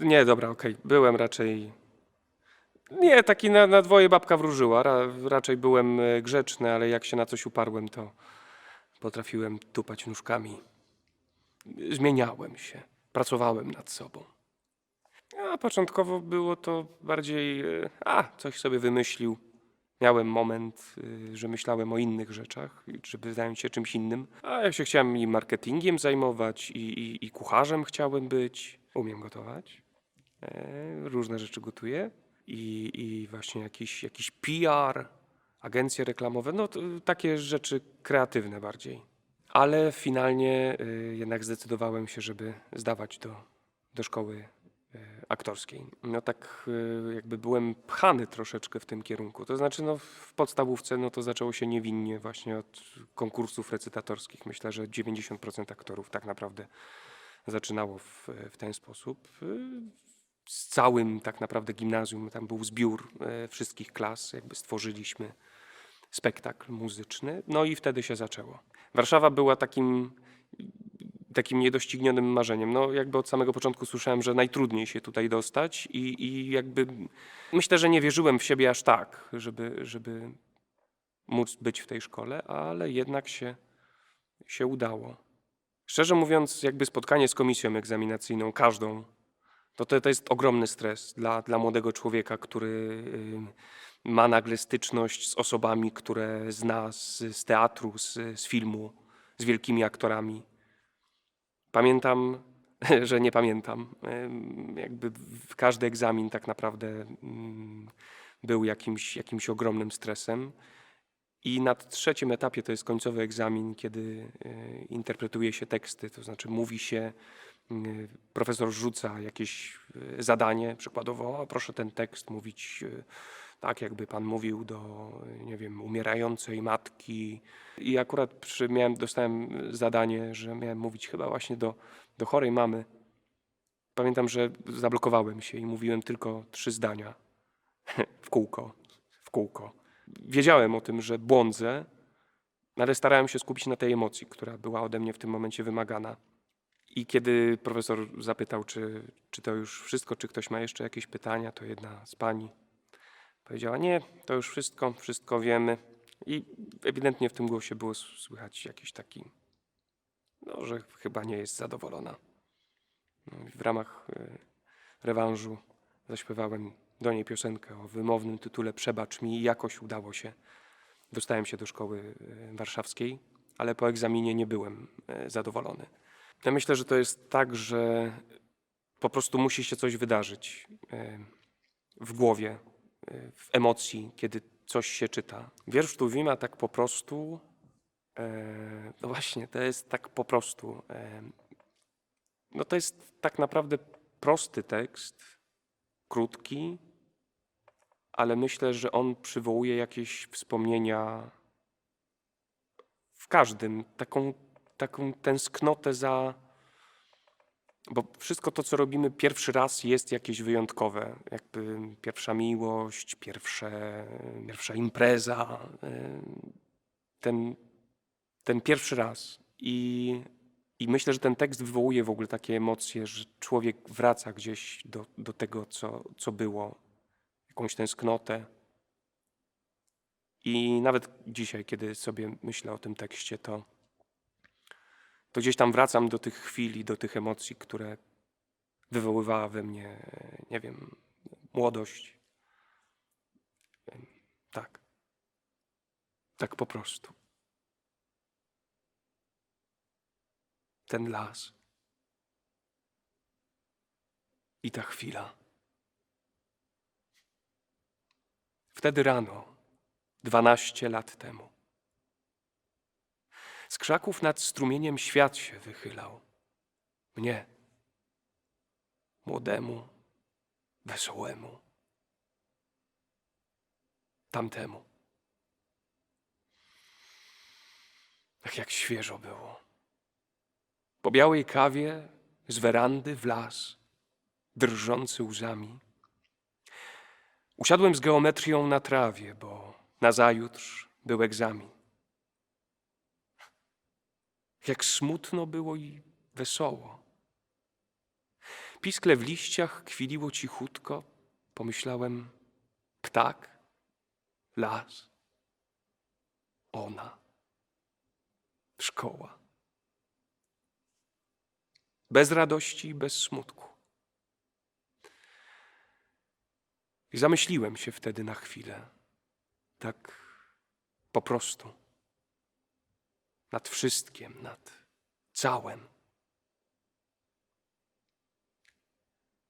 Nie, dobra, okej. Byłem raczej. Nie, taki na, na dwoje babka wróżyła. Ra, raczej byłem e, grzeczny, ale jak się na coś uparłem, to potrafiłem tupać nóżkami. Zmieniałem się, pracowałem nad sobą. A początkowo było to bardziej, e, a, coś sobie wymyślił. Miałem moment, y, że myślałem o innych rzeczach, żeby zająć się czymś innym. A ja się chciałem i marketingiem zajmować, i, i, i kucharzem chciałem być. Umiem gotować. E, różne rzeczy gotuję. I, i właśnie jakiś, jakiś PR, agencje reklamowe, no takie rzeczy kreatywne bardziej. Ale finalnie y, jednak zdecydowałem się, żeby zdawać do, do szkoły y, aktorskiej. No tak jakby byłem pchany troszeczkę w tym kierunku. To znaczy no w podstawówce no to zaczęło się niewinnie właśnie od konkursów recytatorskich. Myślę, że 90% aktorów tak naprawdę zaczynało w, w ten sposób. Z całym tak naprawdę gimnazjum, tam był zbiór e, wszystkich klas, jakby stworzyliśmy spektakl muzyczny, no i wtedy się zaczęło. Warszawa była takim, takim niedoścignionym marzeniem. No jakby od samego początku słyszałem, że najtrudniej się tutaj dostać i, i jakby myślę, że nie wierzyłem w siebie aż tak, żeby, żeby móc być w tej szkole, ale jednak się, się udało. Szczerze mówiąc, jakby spotkanie z komisją egzaminacyjną, każdą, to, to, to jest ogromny stres dla, dla młodego człowieka, który y, ma nagle styczność z osobami, które zna z, z teatru, z, z filmu, z wielkimi aktorami. Pamiętam, że nie pamiętam. Ym, Jakby każdy egzamin tak naprawdę ym, był jakimś, jakimś ogromnym stresem. I na trzecim etapie to jest końcowy egzamin, kiedy y, interpretuje się teksty, to znaczy mówi się, y, profesor rzuca jakieś y, zadanie, przykładowo, proszę ten tekst mówić tak, jakby pan mówił do, nie wiem, umierającej matki. I akurat przy, miałem, dostałem zadanie, że miałem mówić chyba właśnie do, do chorej mamy. Pamiętam, że zablokowałem się i mówiłem tylko trzy zdania w kółko, w kółko. Wiedziałem o tym, że błądzę, no ale starałem się skupić na tej emocji, która była ode mnie w tym momencie wymagana. I kiedy profesor zapytał, czy, czy to już wszystko, czy ktoś ma jeszcze jakieś pytania, to jedna z pani powiedziała: Nie, to już wszystko, wszystko wiemy. I ewidentnie w tym głosie było słychać jakiś taki, no, że chyba nie jest zadowolona. No, w ramach y, rewanżu zaśpiewałem do niej piosenkę o wymownym tytule Przebacz mi i jakoś udało się. Dostałem się do szkoły y, warszawskiej, ale po egzaminie nie byłem y, zadowolony. Ja myślę, że to jest tak, że po prostu musi się coś wydarzyć y, w głowie, w emocji, kiedy coś się czyta. Wiersz Tuwima tak po prostu, e, no właśnie, to jest tak po prostu. e, No to jest tak naprawdę prosty tekst, krótki, ale myślę, że on przywołuje jakieś wspomnienia w każdym, taką, taką tęsknotę za. Bo wszystko to, co robimy pierwszy raz, jest jakieś wyjątkowe. Jakby pierwsza miłość, pierwsze, pierwsza impreza. y, Ten, ten pierwszy raz. I, I myślę, że ten tekst wywołuje w ogóle takie emocje, że człowiek wraca gdzieś do, do tego, co, co było, jakąś tęsknotę. I nawet dzisiaj, kiedy sobie myślę o tym tekście, to, to gdzieś tam wracam do tych chwil i do tych emocji, które wywoływała we mnie, nie wiem, młodość. Tak. Tak po prostu. Ten las. I ta chwila. Wtedy rano, dwanaście lat temu. Z krzaków nad strumieniem świat się wychylał. Mnie, młodemu, wesołemu, tamtemu. Ach, jak świeżo było. Po białej kawie z werandy w las, drżący łzami. Usiadłem z geometrią na trawie, bo nazajutrz był egzamin. Jak smutno było i wesoło. Piskle w liściach kwiliło cichutko. Pomyślałem, ptak, las, ona, szkoła. Bez radości i bez smutku. I zamyśliłem się wtedy na chwilę, tak po prostu, nad wszystkim, nad całym.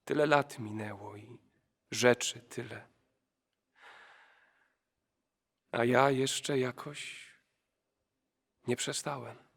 Tyle lat minęło i rzeczy tyle. A ja jeszcze jakoś nie przestałem.